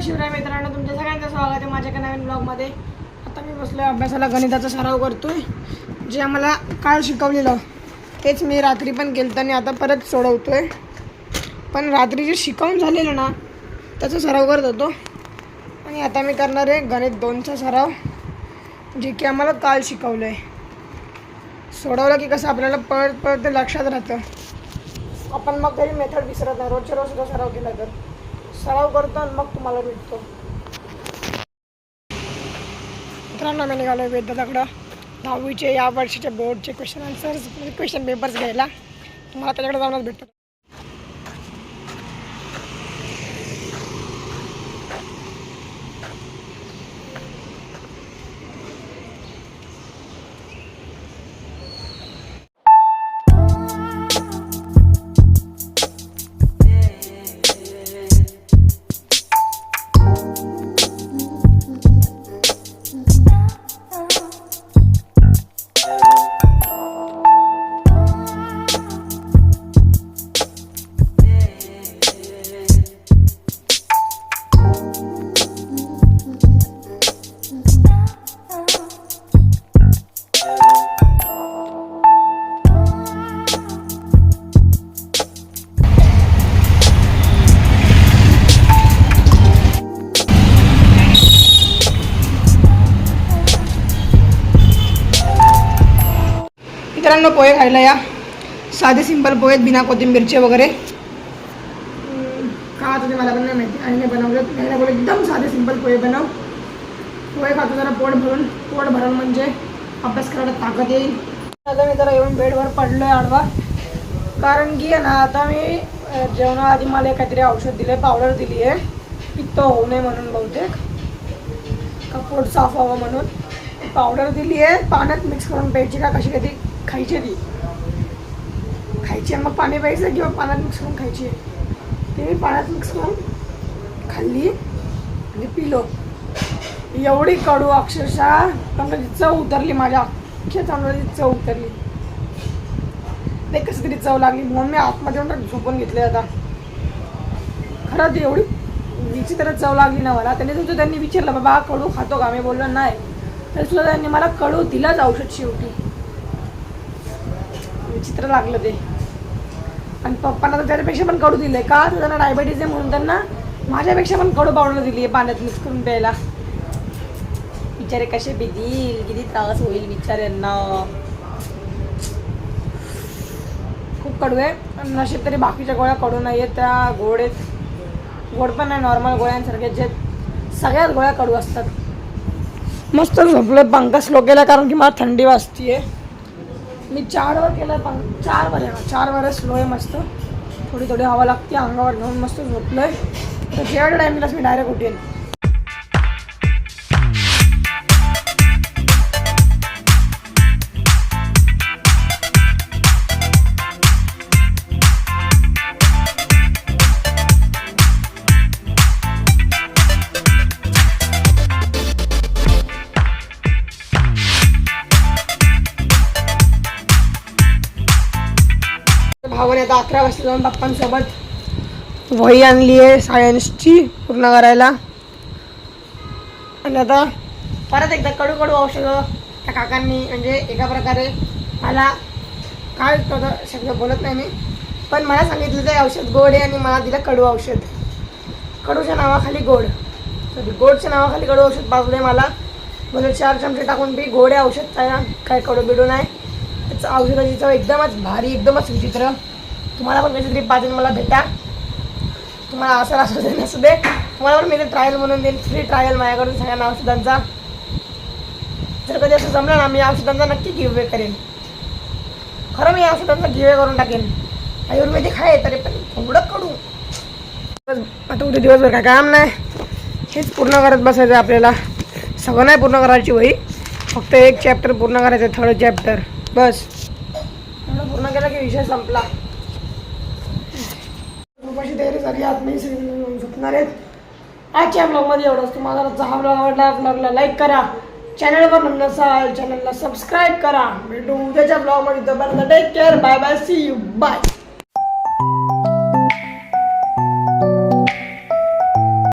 जय शिवराय मित्रांनो तुमच्या सगळ्यांचं स्वागत आहे माझ्या एका नवीन ब्लॉगमध्ये आता मी बसलो अभ्यासाला गणिताचा सराव करतोय. जे आम्हाला काल शिकवलेलं तेच मी रात्री पण केलं आणि आता परत सोडवतोय. पण रात्री जे शिकवून झालेलं ना त्याचा सराव करत होतो. आणि आता मी करणार आहे गणित दोनचा सराव जे की आम्हाला काल शिकवलं आहे सोडवलं की कसं आपल्याला पळत पळत ते लक्षात राहतं. आपण मग तरी मेथड विसरत नाही रोजच्या रोज सुद्धा सराव केला तर. सराव करतो आणि मग तुम्हाला भेटतो. मित्रांनो मी निघालो वेदाकडं दहावीचे या वर्षीच्या बोर्डचे क्वेश्चन आन्सर्स क्वेश्चन पेपर्स घ्यायला. तुम्हाला त्याच्याकडे जाऊनच भेटतो. मित्रांनो पोहे खायला या. साधे सिंपल पोहे आहेत, बिना कोथिंबीरचे वगैरे. का तुम्ही मला पण नाही माहिती. आणि बनवलं. नाही एकदम साधे सिंपल पोहे बनव. पोहे खातो जरा पोट भरून. पोट भरून म्हणजे अभ्यास करायला ताकद येईल. आता मी जरा येऊन बेडवर पडलो आहे आडवा. कारण की ना आता मी जेवणाआधी मला काहीतरी औषध दिलं आहे पावडर दिली आहे पित्त होऊ नये म्हणून बहुतेक. का पोट साफ व्हावं म्हणून. पावडर दिली आहे पाण्यात मिक्स करून प्यायची का कशी कधी? खायची ती खायची मग पाणी प्यायचं किंवा पाण्यात मिक्स करून खायची. ते मी पाण्यात मिक्स करून खाल्ली आणि पिलो. एवढी कडू अक्षरशः तांदळाची चव उतरली माझ्या. अख्ख्या तांदळाची चव उतरली. ते कसं तरी चव लागली. म्हणून मी आतमध्ये येऊन झोपून घेतले आता. खरंच एवढी विचित्र चव लागली ना मला. त्याने सुद्धा त्यांनी विचारलं बाबा कडू खातो का? मी बोललो नाही. तर सुद्धा त्यांनी मला कडू दिलाच औषध शेवटी. विचित्र लागलं ते. आणि पप्पांना तर त्याच्यापेक्षा पण कडू दिलं आहे का? तर त्यांना डायबिटीज आहे म्हणून त्यांना माझ्यापेक्षा पण कडू पावडर दिली आहे पाण्यात मिक्स करून प्यायला. बिचारे कसे पितील किती त्रास होईल बिचाऱ्यांना खूप कडू आहे. आणि नशीब तरी बाकीच्या गोळ्या कडू नाही आहेत त्या गोड आहेत. गोड पण नाही नॉर्मल गोळ्यांसारखे जे सगळ्याच गोळ्या कडू असतात. मस्त झोपलं पंखा लोकेला कारण की मला थंडी वाजतीये. मी चारवर केलं पण चारवर आहे चारवर स्लो आहे मस्त. थोडी थोडी हवा लागते अंगावर घेऊन मस्त झोपलं आहे तर जेवढ्या टायमिंगलाच मी डायरेक्ट उठेन. भावाने आता अकरा वाजता जाऊन पप्पांसोबत वही आणली आहे सायन्सची पूर्ण करायला. आणि आता परत एकदा कडू कडू औषधं त्या काकांनी म्हणजे एका प्रकारे मला काय तसं शब्द बोलत नाही मी पण मला सांगितलं ते औषध गोड आहे आणि मला दिलं कडू औषध. कडूच्या नावाखाली गोड. सॉरी गोडच्या नावाखाली कडू औषध पाजलं आहे मला. म्हणजे चार चमचे टाकून बी गोड आहे औषध काय काय कडू बिडू नाही. त्याचं औषधाची चव एकदमच भारी एकदमच विचित्र. तुम्हाला पण कधीतरी पाहिजे मला भेटा. तुम्हाला असं असू दे नसू दे. तुम्हाला पण मी ते ट्रायल म्हणून देईन. फ्री ट्रायल माझ्याकडून सगळ्या औषधांचा जर कधी असं जमलं ना मी औषधांचा नक्की गिवे करेन. खरं मी औषधांचा गिवे करून टाकेन. आयुर्वेदिक आहे तरी पण थोडं कडू आता उद्या दिवसभर काय काम नाही. हेच पूर्ण करत बसायचं आहे आपल्याला. सगळं नाही पूर्ण करायची वही. फक्त एक चॅप्टर पूर्ण करायचं आहे थर्ड चॅप्टर बस पूर्ण केलं की विषय संपला. कशी तयारी झाली आत मी सगळे झोपणार आहेत. आजच्या ब्लॉगमध्ये एवढंच. तुम्हाला जर हा ब्लॉग आवडला ब्लॉगला लाईक करा. चॅनलवर नसाल चॅनलला सबस्क्राईब करा. भेटू उद्याच्या ब्लॉगमध्ये तोपर्यंत take care bye bye see you bye